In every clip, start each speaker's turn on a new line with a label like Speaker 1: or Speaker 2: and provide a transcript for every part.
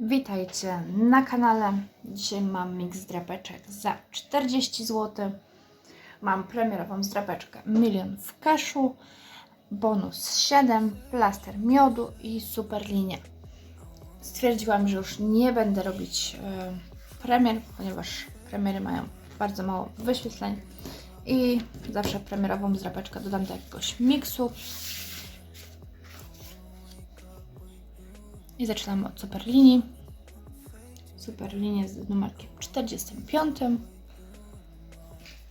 Speaker 1: Witajcie na kanale. Dzisiaj mam mix drapeczek za 40 zł. Mam premierową zdrapeczkę Milion w cashu, bonus 7, plaster miodu i super linię. Stwierdziłam, że już nie będę robić e, premier, ponieważ premiery mają bardzo mało wyświetleń i zawsze premierową zdrapeczkę dodam do jakiegoś miksu. I zaczynamy od superlinii. Superlinię z numerkiem 45.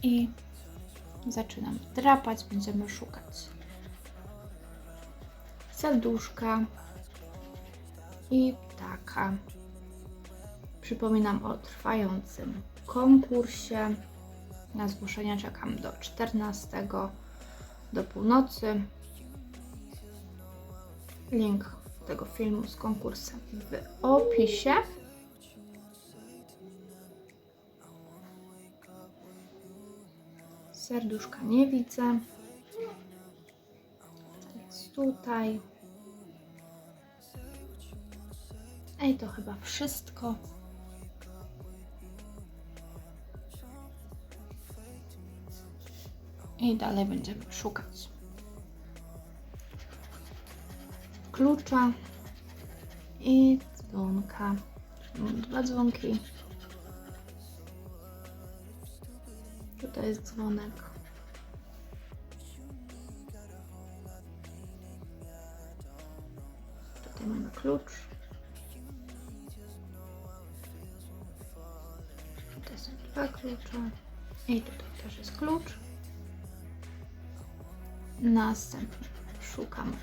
Speaker 1: I zaczynam drapać. Będziemy szukać serduszka i ptaka. Przypominam o trwającym konkursie. Na zgłoszenia czekam do 14 do północy. Link tego filmu z konkursem w opisie. Serduszka nie widzę. Jest tutaj. Ej, to chyba wszystko. I dalej będziemy szukać klucza i dzwonka. Dwa dzwonki. Tutaj jest dzwonek. Tutaj mamy klucz. Tutaj są dwa klucze. I tutaj też jest klucz. Następnie szukam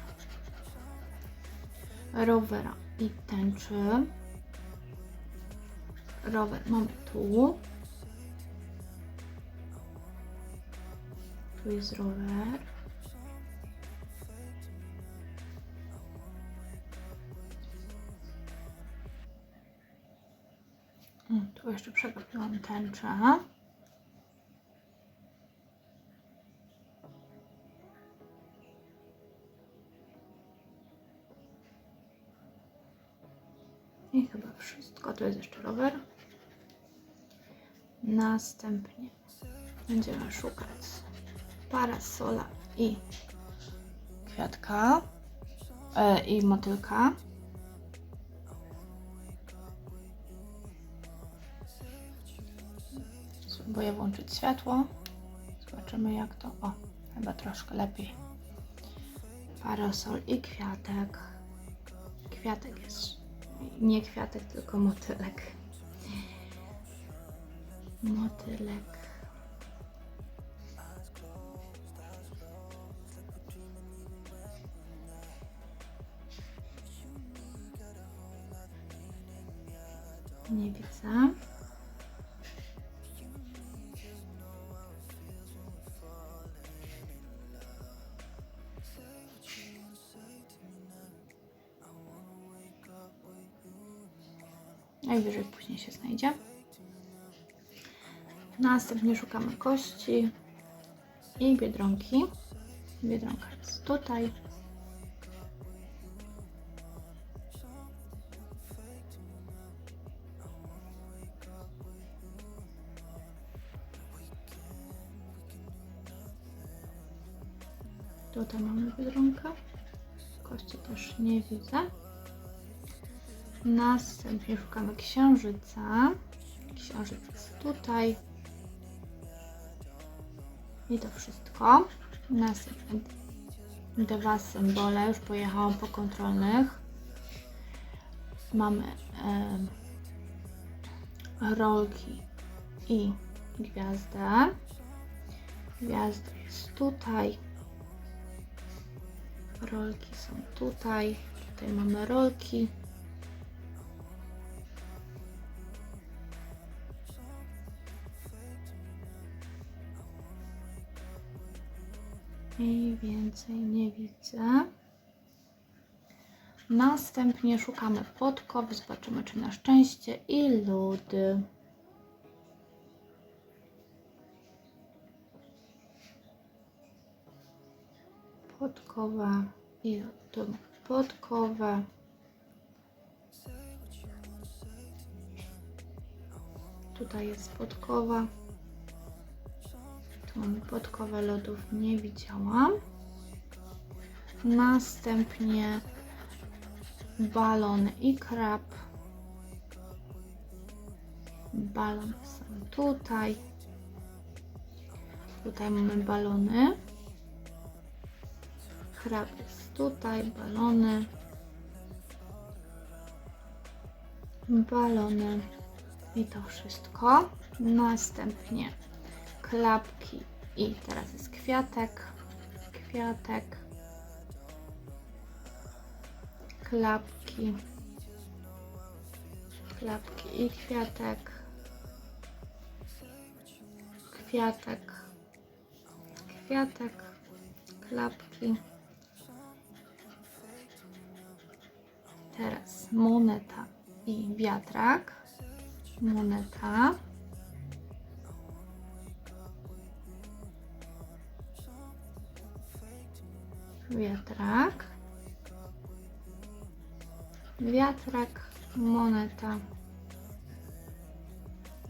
Speaker 1: rowera i tęczy. Rower mamy tu. Tu jest rower. Mm, Tu jeszcze przegapiłam tęczę. I chyba wszystko. Tu jest jeszcze rower. Następnie będziemy szukać parasola i kwiatka e, i motylka. Spróbuję włączyć światło. Zobaczymy jak to. O, chyba troszkę lepiej. Parasol i kwiatek. Kwiatek jest nie kwiatek, tylko motylek. Motylek. Nie widzę. Najwyżej później się znajdzie. Następnie szukamy kości i biedronki. Biedronka jest tutaj. Tutaj mamy biedronkę. Kości też nie widzę. Następnie szukamy księżyca. Księżyc jest tutaj. I to wszystko. Następnie dwa symbole. Już pojechałam po kontrolnych. Mamy e, rolki i gwiazdę. Gwiazda jest tutaj. Rolki są tutaj. Tutaj mamy rolki. mniej więcej nie widzę. Następnie szukamy podkowy. zobaczymy czy na szczęście i lody. Podkowa i lody. Podkowa. Tutaj jest podkowa. Tu mamy podkowę lodów, nie widziałam. Następnie balon i krab. Balon są tutaj. Tutaj mamy balony. Krab jest tutaj, balony. Balony. I to wszystko. Następnie klapki i teraz jest kwiatek. Kwiatek. Klapki. Klapki i kwiatek. Kwiatek. Kwiatek. Klapki. Teraz moneta i wiatrak. Moneta. Wiatrak. Wiatrak, moneta.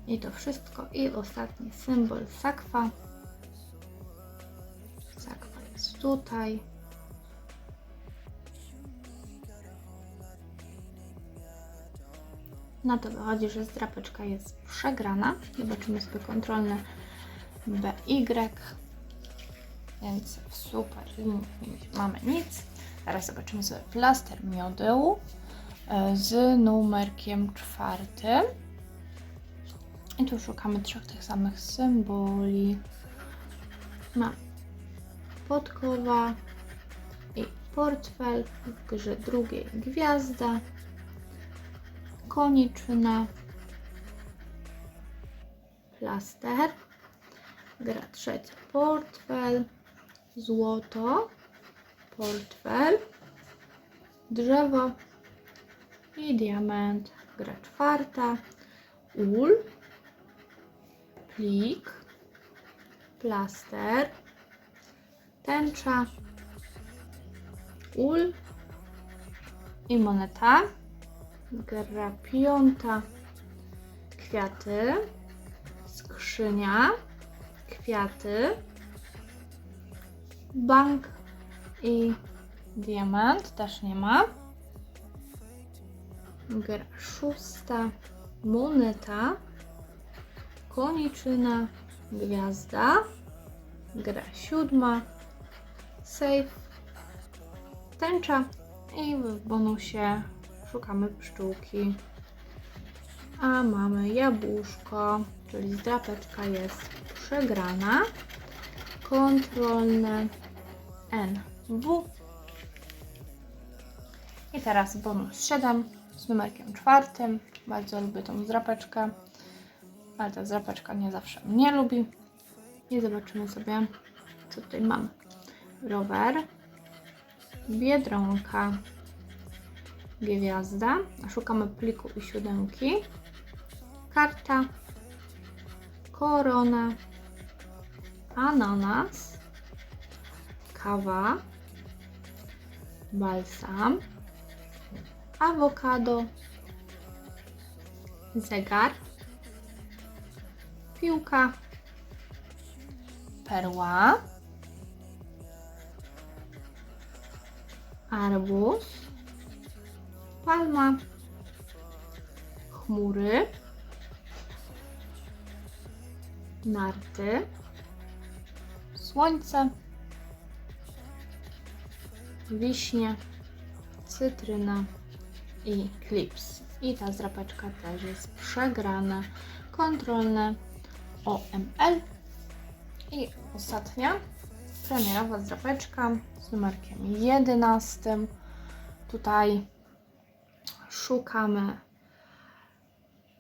Speaker 1: I to wszystko. I ostatni symbol sakwa. Sakwa jest tutaj. Na to wychodzi, że zdrapeczka jest przegrana. Zobaczymy sobie kontrolne BY. Więc super, mamy nic. Teraz zobaczymy sobie plaster miodeł e, z numerkiem czwartym. I tu szukamy trzech tych samych symboli. Mam podkowa i portfel, w grze drugiej gwiazda, koniczyna, plaster, gra trzecia portfel, złoto, portfel, drzewo i diament. Gra czwarta, ul, plik, plaster, tęcza, ul i moneta. Gra piąta, kwiaty, skrzynia, kwiaty, bank i diament też nie ma. Gra szósta, moneta, koniczyna, gwiazda. Gra siódma, safe, tęcza i w bonusie szukamy pszczółki. A mamy jabłuszko, czyli zdrapeczka jest przegrana. Kontrolne NW. I teraz bonus 7 z numerkiem czwartym. Bardzo lubię tą zdrapeczkę, ale ta zdrapeczka nie zawsze mnie lubi. I zobaczymy sobie, co tutaj mamy. Rower, biedronka, gwiazda. Szukamy pliku i siódemki. Karta, korona, ananas, kawa, balsam, awokado, zegar, piłka, perła, arbuz, palma, chmury, narty, słońce, wiśnie, cytryna i klips. I ta zdrapeczka też jest przegrana. Kontrolne OML. I ostatnia premierowa zdrapeczka z numerkiem 11. Tutaj szukamy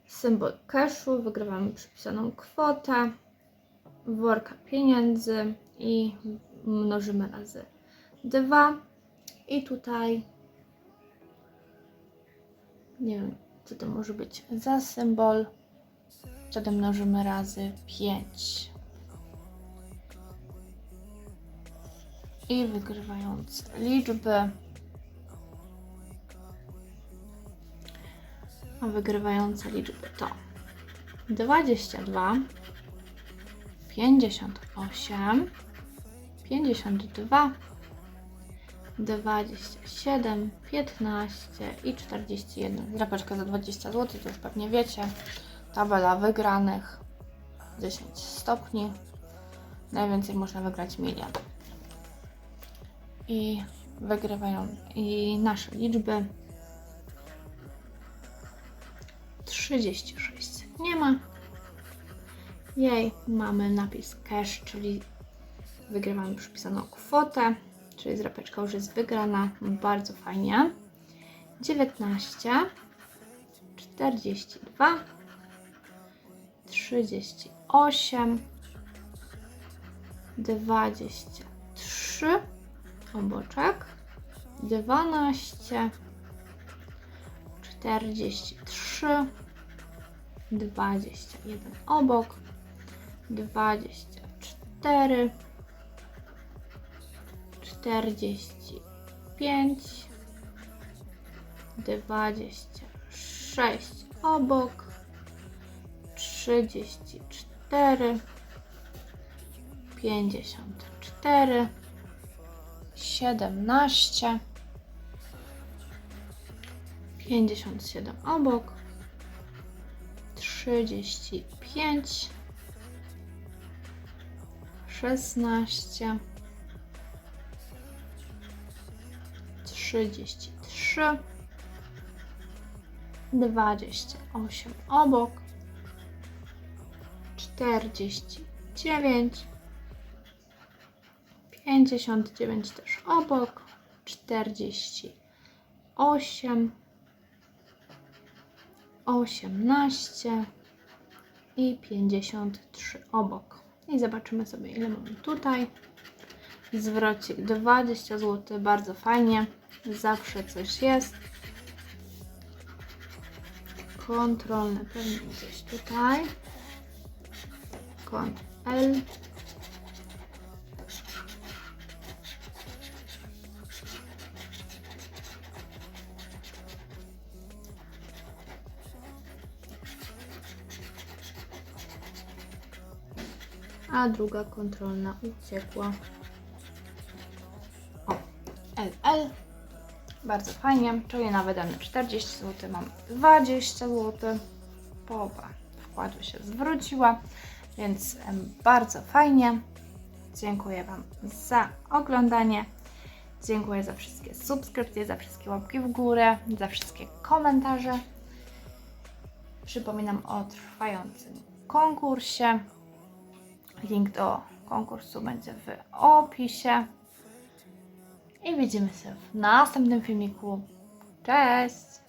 Speaker 1: symbol cashu, wygrywamy przypisaną kwotę, worka pieniędzy i mnożymy razy 2. I tutaj nie wiem, co to może być za symbol. Wtedy mnożymy razy 5. I wygrywając liczby. A wygrywające liczby to 22, 58, 52, 27, 15 i 41. Drapeczka za 20 zł, to już pewnie wiecie. Tabela wygranych 10 stopni. Najwięcej można wygrać milion. I wygrywają i nasze liczby 36 nie ma. Jej, mamy napis cash, czyli wygrywamy przypisaną kwotę, czyli zrapeczka już jest wygrana. Bardzo fajnie. 19, 42, 38, 23, oboczek, 12, 43, 21 obok, 24, 45, 26 obok, 34, 54, 17, 57 obok, 35, 16, 33, 28 obok, 49, 59 też obok, 48, 18 i 53 obok. I zobaczymy sobie, ile mamy tutaj. Zwrocik 20 zł, bardzo fajnie. Zawsze coś jest. Kontrolne pewnie gdzieś tutaj. Kąt L. A druga kontrolna uciekła. LL. Bardzo fajnie. Czyli na wydane 40 zł mam 20 zł. Połowa wkładu się zwróciła, więc bardzo fajnie. Dziękuję Wam za oglądanie. Dziękuję za wszystkie subskrypcje, za wszystkie łapki w górę, za wszystkie komentarze. Przypominam o trwającym konkursie. Link do konkursu będzie w opisie. I widzimy się w następnym filmiku. Cześć!